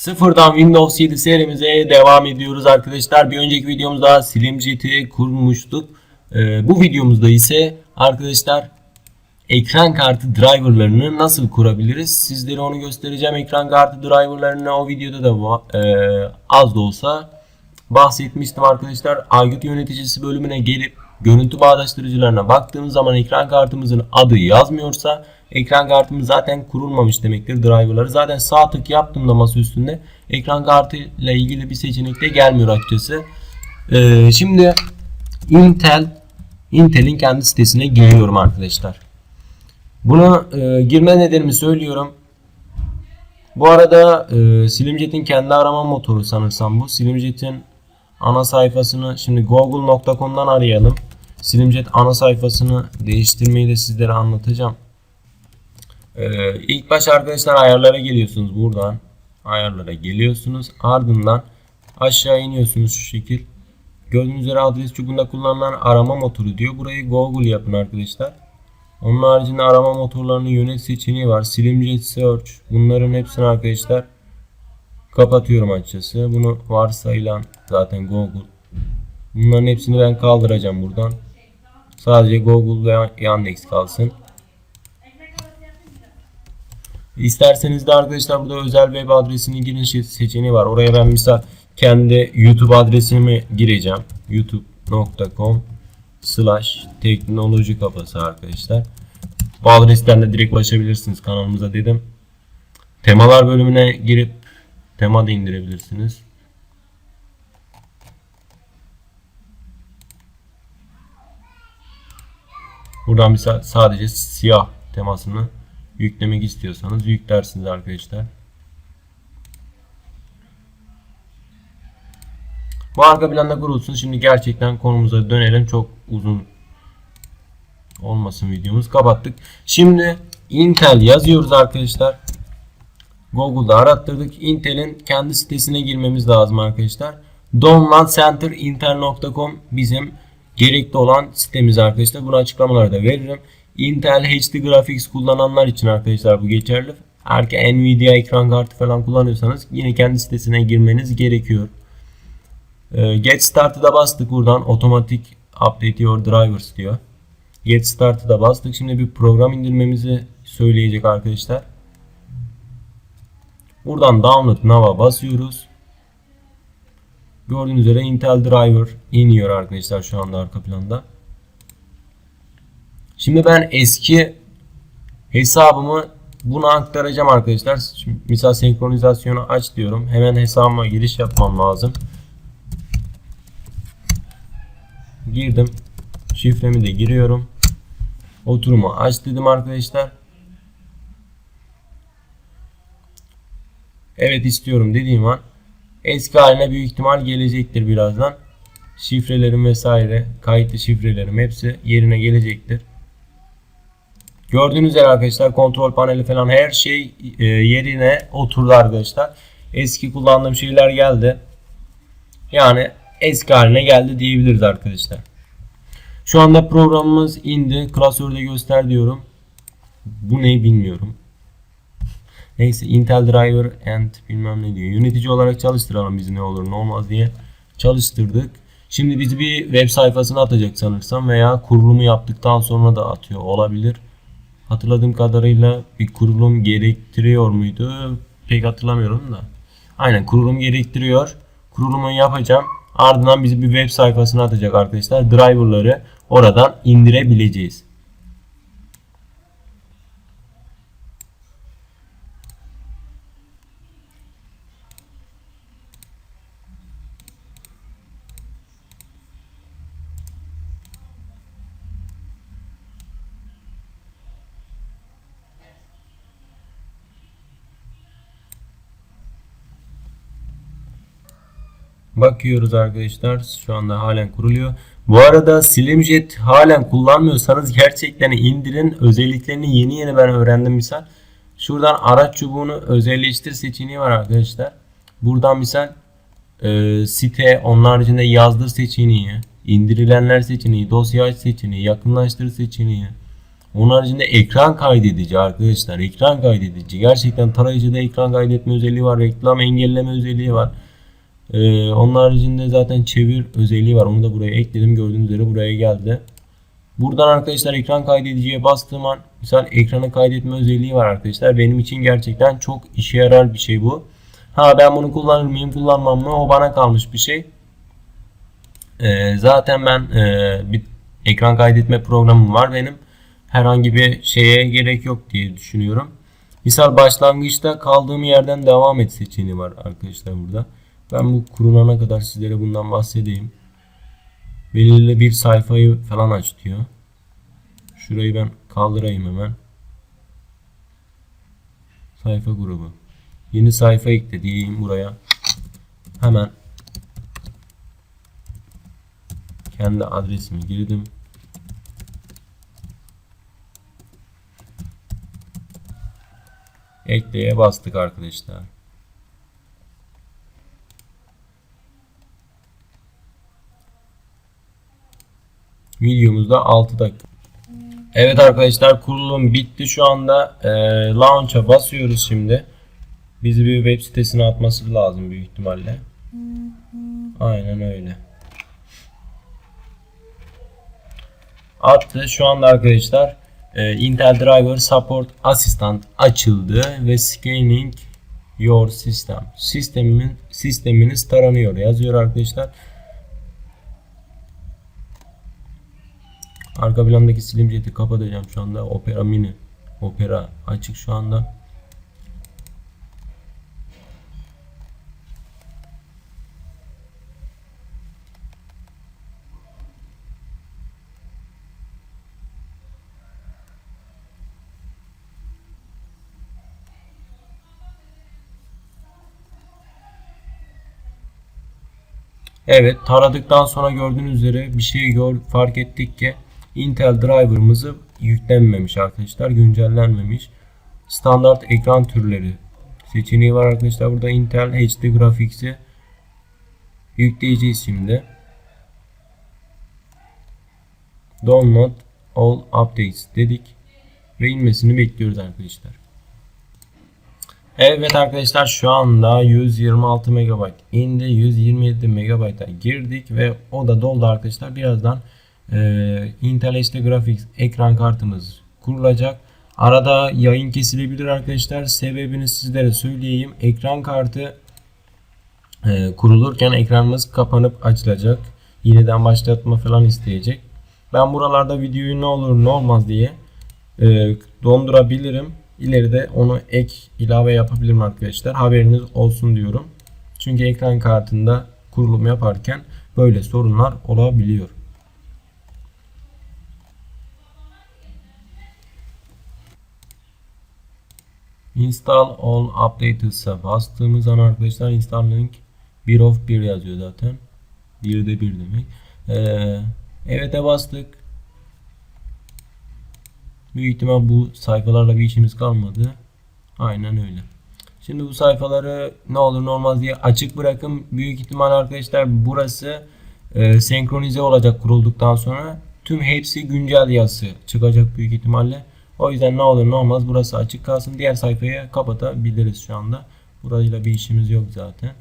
Sıfırdan Windows 7 serimize devam ediyoruz arkadaşlar. Bir önceki videomuzda Slimjet'i kurmuştuk. Ee, bu videomuzda ise arkadaşlar ekran kartı driverlarını nasıl kurabiliriz? Sizlere onu göstereceğim. Ekran kartı driverlarını o videoda da e, az da olsa bahsetmiştim arkadaşlar. Aygıt yöneticisi bölümüne gelip görüntü bağdaştırıcılarına baktığımız zaman ekran kartımızın adı yazmıyorsa ekran kartımız zaten kurulmamış demektir driverları. Zaten sağ tık yaptığımda masa üstünde ekran kartı ile ilgili bir seçenek de gelmiyor açıkçası. Ee, şimdi Intel Intel'in kendi sitesine giriyorum arkadaşlar. Buna e, girme nedenimi söylüyorum. Bu arada e, Slimjet'in kendi arama motoru sanırsam bu. Slimjet'in ana sayfasını şimdi google.com'dan arayalım. Slimjet ana sayfasını değiştirmeyi de sizlere anlatacağım. Ee, ilk baş arkadaşlar ayarlara geliyorsunuz buradan. Ayarlara geliyorsunuz. Ardından aşağı iniyorsunuz şu şekil. Gördüğünüz üzere adres çubuğunda kullanılan arama motoru diyor. Burayı Google yapın arkadaşlar. Onun haricinde arama motorlarının yönet seçeneği var. Slimjet Search. Bunların hepsini arkadaşlar kapatıyorum açıkçası. Bunu varsayılan zaten Google. Bunların hepsini ben kaldıracağım buradan. Sadece Google ve Yandex kalsın. İsterseniz de arkadaşlar burada özel web adresini girin seçeneği var. Oraya ben misal kendi YouTube adresimi gireceğim. youtube.com slash teknoloji kafası arkadaşlar. Bu adresten de direkt ulaşabilirsiniz kanalımıza dedim. Temalar bölümüne girip tema da indirebilirsiniz. Buradan misal sadece siyah temasını yüklemek istiyorsanız yüklersiniz arkadaşlar. Bu arka planda kurulsun. Şimdi gerçekten konumuza dönelim. Çok uzun olmasın videomuz. Kapattık. Şimdi Intel yazıyoruz arkadaşlar. Google'da arattırdık. Intel'in kendi sitesine girmemiz lazım arkadaşlar. Download Center Intel.com bizim gerekli olan sitemiz arkadaşlar. Bunu açıklamalarda veririm. Intel HD Graphics kullananlar için arkadaşlar bu geçerli. Eğer Nvidia ekran kartı falan kullanıyorsanız yine kendi sitesine girmeniz gerekiyor. Ee, Get Start'ı da bastık buradan. Otomatik Update Your Drivers diyor. Get Start'ı da bastık. Şimdi bir program indirmemizi söyleyecek arkadaşlar. Buradan Download Now'a basıyoruz. Gördüğünüz üzere Intel Driver iniyor arkadaşlar şu anda arka planda. Şimdi ben eski hesabımı buna aktaracağım arkadaşlar. Şimdi misal senkronizasyonu aç diyorum. Hemen hesabıma giriş yapmam lazım. Girdim. Şifremi de giriyorum. Oturumu aç dedim arkadaşlar. Evet istiyorum dediğim an eski haline büyük ihtimal gelecektir birazdan. Şifrelerim vesaire, kayıtlı şifrelerim hepsi yerine gelecektir. Gördüğünüz üzere arkadaşlar kontrol paneli falan her şey e, yerine oturdu arkadaşlar. Eski kullandığım şeyler geldi. Yani eski haline geldi diyebiliriz arkadaşlar. Şu anda programımız indi. Klasörde göster diyorum. Bu ne bilmiyorum. Neyse Intel Driver and bilmem ne diyor. Yönetici olarak çalıştıralım biz ne olur ne olmaz diye çalıştırdık. Şimdi bizi bir web sayfasına atacak sanırsam veya kurulumu yaptıktan sonra da atıyor olabilir. Hatırladığım kadarıyla bir kurulum gerektiriyor muydu? Pek hatırlamıyorum da. Aynen kurulum gerektiriyor. Kurulumu yapacağım. Ardından bizi bir web sayfasına atacak arkadaşlar. Driver'ları oradan indirebileceğiz. Bakıyoruz arkadaşlar. Şu anda halen kuruluyor. Bu arada Slimjet halen kullanmıyorsanız gerçekten indirin. Özelliklerini yeni yeni ben öğrendim misal. Şuradan araç çubuğunu özelleştir seçeneği var arkadaşlar. Buradan misal e, site, onun haricinde yazdır seçeneği, indirilenler seçeneği, dosya aç seçeneği, yakınlaştır seçeneği, Onun haricinde ekran kaydedici arkadaşlar. Ekran kaydedici. Gerçekten tarayıcıda ekran kaydetme özelliği var. Reklam engelleme özelliği var. Ee, onun haricinde zaten çevir özelliği var. Onu da buraya ekledim. Gördüğünüz üzere buraya geldi. Buradan arkadaşlar ekran kaydediciye bastığım an misal ekranı kaydetme özelliği var arkadaşlar. Benim için gerçekten çok işe yarar bir şey bu. Ha ben bunu kullanır mıyım kullanmam mı o bana kalmış bir şey. Ee, zaten ben e, bir ekran kaydetme programım var benim. Herhangi bir şeye gerek yok diye düşünüyorum. Misal başlangıçta kaldığım yerden devam et seçeneği var arkadaşlar burada. Ben bu kurulana kadar sizlere bundan bahsedeyim. Belirli bir sayfayı falan aç diyor. Şurayı ben kaldırayım hemen. Sayfa grubu. Yeni sayfa ekle diyeyim buraya. Hemen kendi adresimi girdim. Ekleye bastık arkadaşlar. Videomuzda 6 dakika. Evet arkadaşlar kurulum bitti şu anda. E, launch'a basıyoruz şimdi. Bizi bir web sitesine atması lazım büyük ihtimalle. Aynen öyle. Attı. Şu anda arkadaşlar e, Intel Driver Support Assistant açıldı ve Scanning Your System. Sistemin sisteminiz taranıyor yazıyor arkadaşlar. Arka plandaki Slim Jet'i kapatacağım şu anda. Opera Mini. Opera açık şu anda. Evet taradıktan sonra gördüğünüz üzere bir şey gör, fark ettik ki Intel driver'ımızı yüklenmemiş arkadaşlar. Güncellenmemiş. Standart ekran türleri seçeneği var arkadaşlar. Burada Intel HD Graphics'i yükleyeceğiz şimdi. Download all updates dedik ve inmesini bekliyoruz arkadaşlar. Evet arkadaşlar şu anda 126 MB indi 127 MB'a girdik ve o da doldu arkadaşlar. Birazdan e, Intel HD Graphics ekran kartımız kurulacak. Arada yayın kesilebilir arkadaşlar. Sebebini sizlere söyleyeyim. Ekran kartı e, kurulurken ekranımız kapanıp açılacak. Yeniden başlatma falan isteyecek. Ben buralarda videoyu ne olur ne olmaz diye e, dondurabilirim. İleride onu ek ilave yapabilirim arkadaşlar. Haberiniz olsun diyorum. Çünkü ekran kartında kurulum yaparken böyle sorunlar olabiliyor. Install all updates'a bastığımız zaman arkadaşlar install link 1 of 1 yazıyor zaten. 1'de 1 demek. Ee, evet'e bastık. Büyük ihtimal bu sayfalarla bir işimiz kalmadı. Aynen öyle. Şimdi bu sayfaları ne olur ne olmaz diye açık bırakın. Büyük ihtimal arkadaşlar burası e, senkronize olacak kurulduktan sonra. Tüm hepsi güncel yazısı çıkacak büyük ihtimalle. O yüzden ne olur ne olmaz burası açık kalsın. Diğer sayfayı kapatabiliriz şu anda. Burayla bir işimiz yok zaten.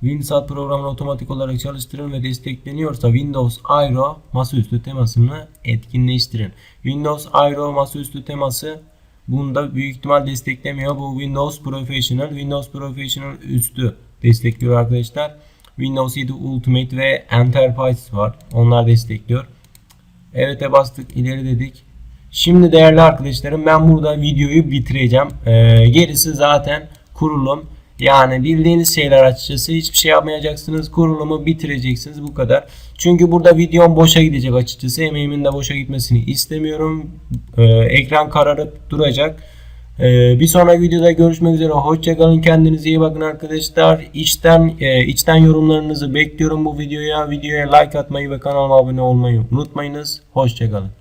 WinSat programını otomatik olarak çalıştırın ve destekleniyorsa Windows Aero masaüstü temasını etkinleştirin. Windows Aero masaüstü teması bunda büyük ihtimal desteklemiyor. Bu Windows Professional, Windows Professional üstü destekliyor arkadaşlar. Windows 7 Ultimate ve Enterprise var. Onlar destekliyor. Evet'e bastık ileri dedik. Şimdi değerli arkadaşlarım ben burada videoyu bitireceğim. Ee, gerisi zaten kurulum. Yani bildiğiniz şeyler açıkçası hiçbir şey yapmayacaksınız. Kurulumu bitireceksiniz bu kadar. Çünkü burada videom boşa gidecek açıkçası. Emeğimin de boşa gitmesini istemiyorum. Ee, ekran kararıp duracak. Ee, bir sonraki videoda görüşmek üzere. Hoşçakalın. Kendinize iyi bakın arkadaşlar. İçten e, içten yorumlarınızı bekliyorum bu videoya. Videoya like atmayı ve kanalıma abone olmayı unutmayınız. Hoşçakalın.